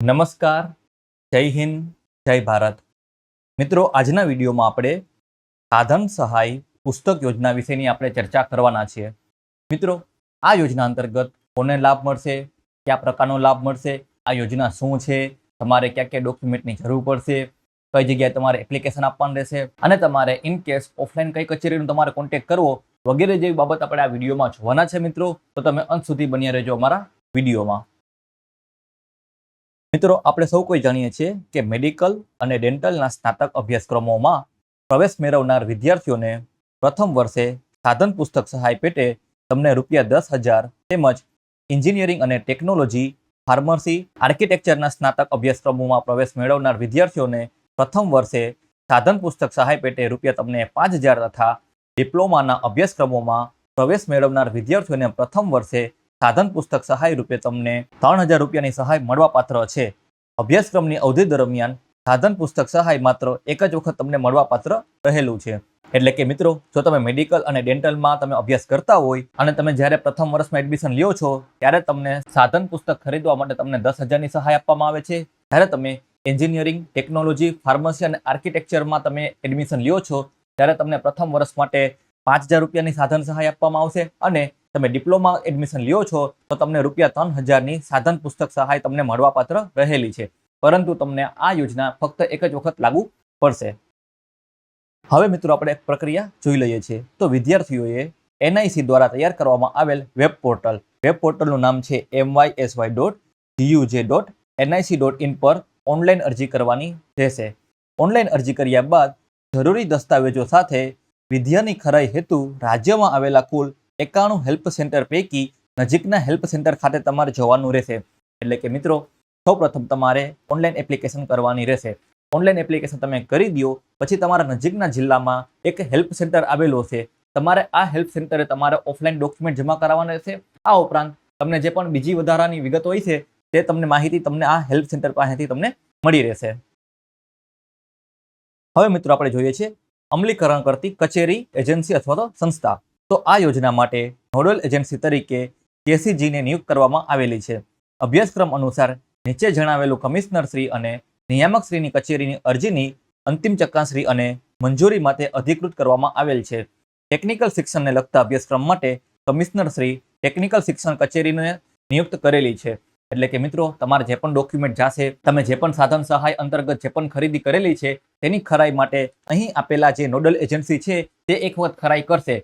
નમસ્કાર, જય હિન્દ, જય ભારત. મિત્રો, આજના વિડીયોમાં આપણે સાધન સહાય પુસ્તક યોજના વિશેની આપણે ચર્ચા કરવાના છીએ. મિત્રો, આ યોજના અંતર્ગત કોને લાભ મળશે, કયા પ્રકારનો લાભ મળશે, આ યોજના શું છે, તમારે કયા કયા ડોક્યુમેન્ટની જરૂર પડશે, કઈ જગ્યાએ તમારે એપ્લિકેશન આપવાનું રહેશે, અને તમારે ઇન કેસ ઓફલાઈન કઈ કચેરીનો તમારે કોન્ટેક કરવો વગેરે જેવી બાબત આપણે આ વિડીયોમાં જોવાના છે મિત્રો. તો તમે અંત સુધી બન્યા રહેજો અમારા વિડીયોમાં. મિત્રો, આપણે સૌ કોઈ જાણીએ છીએ કે મેડિકલ અને ડેન્ટલના સ્નાતક અભ્યાસક્રમોમાં પ્રવેશ મેળવનાર વિદ્યાર્થીઓને પ્રથમ વર્ષે સાધન પુસ્તક સહાય પેટે તમને રૂપિયા દસ હજાર તેમજ એન્જિનિયરિંગ અને ટેકનોલોજી, ફાર્મસી, આર્કિટેક્ચરના સ્નાતક અભ્યાસક્રમોમાં પ્રવેશ મેળવનાર વિદ્યાર્થીઓને પ્રથમ વર્ષે સાધન પુસ્તક સહાય પેટે રૂપિયા તમને પાંચ હજાર તથા ડિપ્લોમાના અભ્યાસક્રમોમાં પ્રવેશ મેળવનાર વિદ્યાર્થીઓને પ્રથમ વર્ષે સાધન પુસ્તક સહાય રૂપે તમને ત્રણ હજાર રૂપિયાની સહાય મળવાપાત્ર છે. અભ્યાસક્રમની અવધિ દરમિયાન સાધન પુસ્તક સહાય માત્ર એક જ વખત તમને મળવાપાત્ર રહેલું છે. એટલે કે મિત્રો, જો તમે મેડિકલ અને ડેન્ટલમાં તમે અભ્યાસ કરતા હોય અને તમે જ્યારે પ્રથમ વર્ષમાં એડમિશન લ્યો છો, ત્યારે તમને સાધન પુસ્તક ખરીદવા માટે તમને દસ હજારની સહાય આપવામાં આવે છે. જ્યારે તમે એન્જિનિયરિંગ, ટેકનોલોજી, ફાર્મસી અને આર્કિટેક્ચરમાં તમે એડમિશન લ્યો છો, ત્યારે તમને પ્રથમ વર્ષ માટે પાંચ હજાર રૂપિયાની સાધન સહાય આપવામાં આવશે અને તમે ડિપ્લોમા એડમિશન લ્યો છો, તો તમને રૂપિયા ત્રણ હજારની સાધન પુસ્તક સહાય તમને મળવાપાત્ર રહેલી છે. પરંતુ તમને આ યોજના ફક્ત એક જ વખત લાગુ પડશે. હવે મિત્રો આપણે એક પ્રક્રિયા જોઈ લઈએ છીએ. તો વિદ્યાર્થીઓએ એનઆઈસી દ્વારા તૈયાર કરવામાં આવેલ વેબ પોર્ટલ. વેબ પોર્ટલનું નામ છે MYSY dot GUJ dot NIC dot in પર ઓનલાઈન અરજી કરવાની રહેશે. ઓનલાઈન અરજી કર્યા બાદ જરૂરી દસ્તાવેજો સાથે વિદ્યાની ખરાઈ હેતુ રાજ્યમાં આવેલા કુલ એકાણું હેલ્પ સેન્ટર પૈકી નજીકના હેલ્પ સેન્ટર ખાતે તમારે જવાનું રહેશે. એટલે કે મિત્રો, સૌપ્રથમ તમારે ઓનલાઈન એપ્લિકેશન કરવાની રહેશે. ઓનલાઈન એપ્લિકેશન તમે કરી દો, પછી તમારા નજીકના જિલ્લામાં એક હેલ્પ સેન્ટર આવેલો છે. તમારે આ હેલ્પ સેન્ટરે તમારે ઓફલાઈન ડોક્યુમેન્ટ જમા કરાવવાના રહેશે. આ ઉપરાંત તમને જે પણ બીજી વધારાની વિગત હોય છે, તે તમને માહિતી તમને આ હેલ્પ સેન્ટર પાસેથી તમને મળી રહેશે. હવે મિત્રો આપણે જોઈએ છીએ અમલીકરણ કરતી કચેરી એજન્સી અથવા તો સંસ્થા. તો આ યોજના માટે નોડલ એજન્સી તરીકે કેસીજીને નિયુક્ત કરવામાં આવેલી છે. અભ્યાસક્રમ અનુસાર નીચે જણાવેલું કમિશનરશ્રી અને નિયામકશ્રીની કચેરીની અરજીની અંતિમ ચકાસણી અને મંજૂરી માટે અધિકૃત કરવામાં આવેલ છે. ટેકનિકલ શિક્ષણને લગતા અભ્યાસક્રમ માટે કમિશનરશ્રી ટેકનિકલ શિક્ષણ કચેરીને નિયુક્ત કરેલી છે. એટલે કે મિત્રો, તમારે જે પણ ડોક્યુમેન્ટ જાશે, તમે જે પણ સાધન સહાય અંતર્ગત જે પણ ખરીદી કરેલી છે, તેની ખરાઈ માટે અહીં આપેલા જે નોડલ એજન્સી છે, તે એક વખત ખરાઈ કરશે.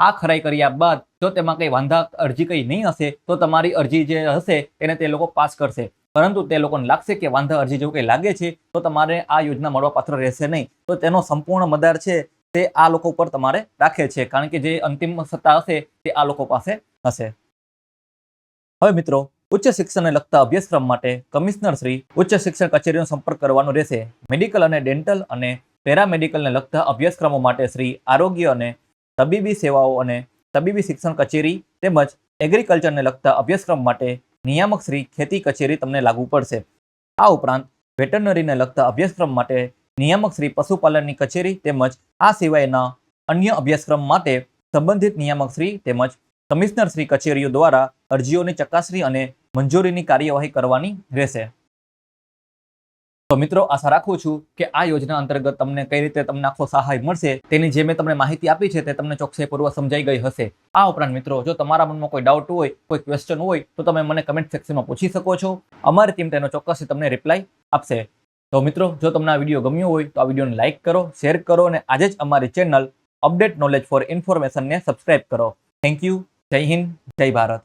આ ખરાઈ કર્યા બાદ જો તેમાં કંઈ વાંધા, અરજી કંઈ નહીં હશે, તો તમારી અરજી જે હશે તેને તે લોકો પાસ કરશે. પરંતુ તે લોકોને લાગશે કે વાંધા, અરજી જેવું કંઈ લાગે છે, તો તમારે આ યોજના મળવાપાત્ર રહેશે નહીં. તો તેનો સંપૂર્ણ મદાર છે તે આ લોકો પર તમારે રાખે છે, કારણ કે જે અંતિમ સત્તા હશે તે આ લોકો પાસે હશે. હવે મિત્રો, ઉચ્ચ શિક્ષણને લગતા અભ્યાસક્રમ માટે કમિશનર શ્રી ઉચ્ચ શિક્ષણ કચેરીનો સંપર્ક કરવાનો રહેશે. મેડિકલ અને ડેન્ટલ અને પેરામેડિકલને લગતા અભ્યાસક્રમો માટે શ્રી આરોગ્ય અને તબીબી સેવાઓ અને તબીબી શિક્ષણ કચેરી તેમજ એગ્રીકલ્ચરને લગતા અભ્યાસક્રમ માટે નિયામક શ્રી ખેતી કચેરી તમને લાગુ પડશે. આ ઉપરાંત વેટરનરીને લગતા અભ્યાસક્રમ માટે નિયામક શ્રી પશુપાલનની કચેરી તેમજ આ સિવાયના અન્ય અભ્યાસક્રમ માટે સંબંધિત નિયામક શ્રી તેમજ કમિશનર શ્રી કચેરીઓ દ્વારા અરજીઓની ચકાસણી અને મંજૂરીની કાર્યવાહી કરવાની રહેશે. તો મિત્રો, આશા રાખું છું કે આ યોજના અંતર્ગત તમને કઈ રીતે તમને આખો સહાય મળશે, તેની જે મેં તમને માહિતી આપી છે તે તમને ચોકસાઈપૂર્વક સમજાઈ ગઈ હશે. આ ઉપરાંત મિત્રો, જો તમારા મનમાં કોઈ ડાઉટ હોય, કોઈ ક્વેશ્ચન હોય, તો તમે મને કમેન્ટ સેક્શનમાં પૂછી શકો છો. અમારી ટીમ તેનો ચોક્કસથી તમને રિપ્લાય આપશે. તો મિત્રો, જો તમને આ વીડિયો ગમ્યો હોય, તો આ વિડીયોને લાઇક કરો શેર કરો અને આજે જ અમારી ચેનલ અપડેટ નોલેજ ફોર ઇન્ફોર્મેશનને સબસ્ક્રાઇબ કરો. થેન્ક યુ જય હિન્દ, જય ભારત.